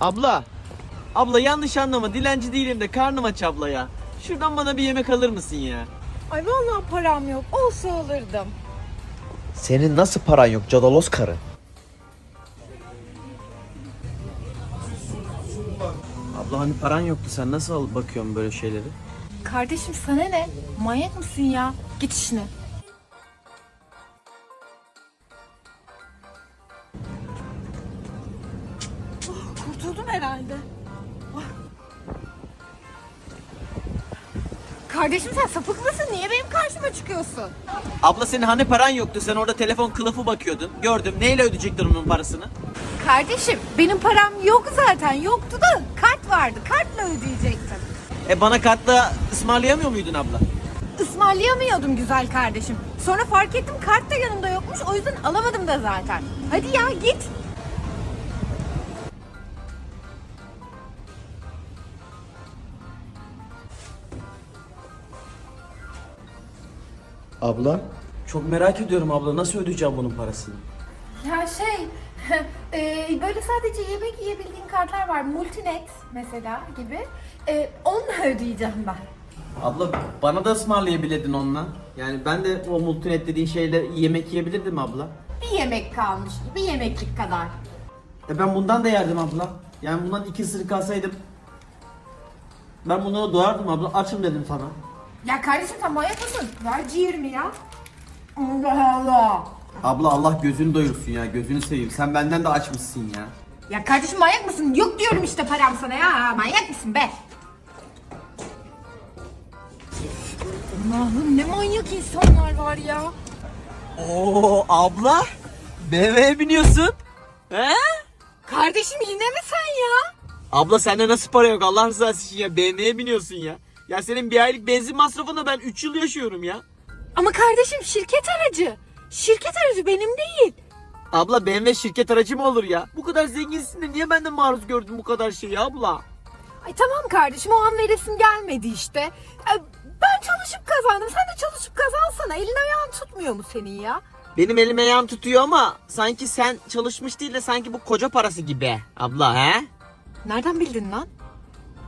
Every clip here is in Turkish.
Abla. Abla yanlış anlama. Dilenci değilim de karnım aç abla ya. Şuradan bana bir yemek alır mısın ya? Ay vallahi param yok. Olsa alırdım. Senin nasıl paran yok cadalos karı? Abla hani paran yoktu sen nasıl bakıyorsun böyle şeyleri? Kardeşim sana ne? Manyak mısın ya? Git işine. Kurtuldum herhalde. Kardeşim sen sapık mısın? Niye benim karşıma çıkıyorsun? Abla senin hani paran yoktu sen orada telefon kılıfı bakıyordun. Gördüm neyle ödeyecektin onun parasını? Kardeşim benim param yok zaten. Yoktu da kart vardı. Kartla ödeyecektim. E bana kartla ısmarlayamıyor muydun abla? Ismarlayamıyordum güzel kardeşim. Sonra fark ettim kart da yanımda yokmuş. O yüzden alamadım da zaten. Hadi ya git. Abla? Çok merak ediyorum abla nasıl ödeyeceğim bunun parasını? Ya şey, e, böyle sadece yemek yiyebildiğin kartlar var. Multinet mesela gibi. E, onunla ödeyeceğim ben. Abla bana da ısmarlayabilirdin onunla. Yani ben de o multinet dediğin şeyle yemek yiyebilirdim abla. Bir yemek kalmış, bir yemeklik kadar. E ben bundan da yerdim abla. Yani bundan iki ısırık alsaydım. Ben bunlara doyardım abla. Açım dedim sana. Ya kardeşim sen manyak mısın? Ver ciğerimi ya. Allah Allah. Abla Allah gözünü doyursun ya. Gözünü seveyim. Sen benden de açmışsın ya. Ya kardeşim manyak mısın? Yok diyorum işte param sana ya. Manyak mısın be? Allah'ım ne manyak insanlar var ya. Oo abla. BMW'ye biniyorsun. He? Kardeşim yine mi sen ya? Abla sende nasıl para yok Allah rızası için ya. BMW'ye biniyorsun ya. Ya senin bir aylık benzin masrafına ben 3 yıl yaşıyorum ya. Ama kardeşim şirket aracı. Şirket aracı benim değil. Abla BMW şirket aracı mı olur ya? Bu kadar zenginsin de niye benden maruz gördün bu kadar şeyi abla? Ay tamam kardeşim o an veresim gelmedi işte. Ay, Ben çalışıp kazandım. Sen de çalışıp kazansana. Elin ayağın tutmuyor mu senin ya? Benim elime yan tutuyor ama sanki sen çalışmış değil de sanki bu koca parası gibi abla he? Nereden bildin lan?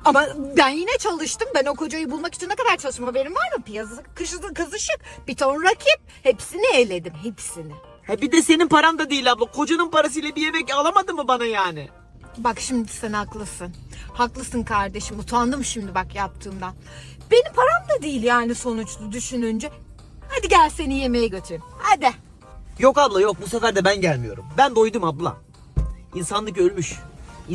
Ama ben yine çalıştım. Ben o kocayı bulmak için ne kadar çalıştım haberin var mı? Piyasa kızı, kızışık. Bir ton rakip. Hepsini eledim. Hepsini. He bir de senin paran da değil abla. Kocanın parasıyla bir yemek alamadın mı bana yani? Bak şimdi sen haklısın. Haklısın kardeşim. Utandım şimdi bak yaptığımdan. Benim param da değil yani sonuçta düşününce. Hadi gel seni yemeğe götüreyim. Hadi. Yok abla yok bu sefer de ben gelmiyorum. Ben doydum abla. İnsanlık ölmüş.